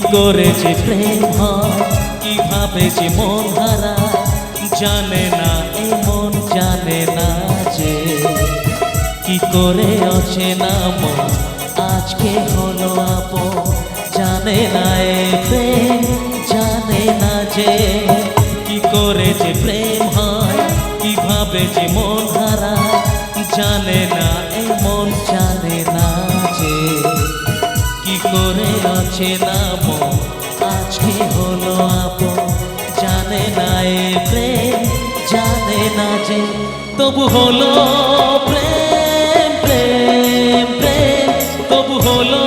ও কি করে যে প্রেম হয়, কীভাবে যে মন হারা, জানে না এ মন জানে না যে কি করে অচেনা মন। আজকে হলো আপন, জানে না এ প্রেম, জানে না যে কি করে যে প্রেম হয়, কীভাবে যে মন হারা, জানে না করে আছে নাম আজকে হলো আপন? জানে না এ প্রেম, জানে না যে তবু হলো প্রেম প্রেম প্রেম, তবু হলো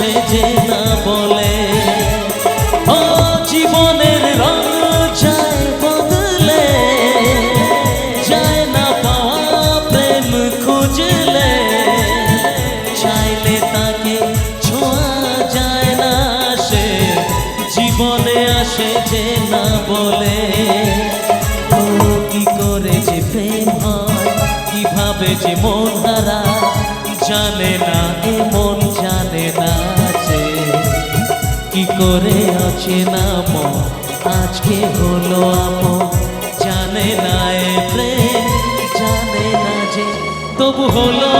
আসে যে না বলে, ও জীবনের রং যায় বদলে, যায় না পাওয়া প্রেম খুঁজলে, চাইলে তাকে ছোঁয়া যায় না সে, জীবনে আসে যে না বলে। ও কি করে যে প্রেম হয়, কীভাবে যে মন হারা, জানে না এ করে আছে না মন আজকে হলো আপন। জানে না এ প্রেম, জানে না যে তবু হলো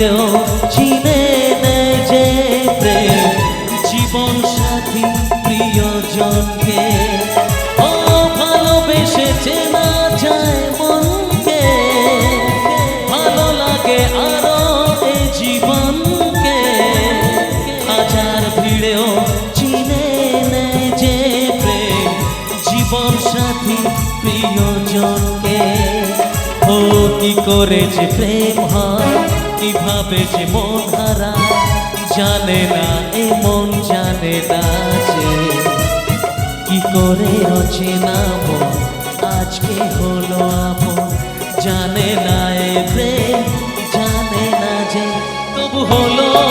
ভিড়েও চিনে নেয় যে প্রেম, জীবন সাথী প্রিয়জনকে। ও, ভালোবেসে চেনা যায় মনকে। ভালো লাগে আরও এ জীবনকে। হাজার ভিড়েও চিনে নেয় যে প্রেম, জীবন সাথী প্রিয়জনকে। ও, কি করে যে প্রেম হয়। কীভাবে যে মন হারা? জানে না, এ মন জানে না যে কি করে অচেনা মন? আজকে হলো আপন? জানে না এ প্রেম, জানে না যে তবু হলো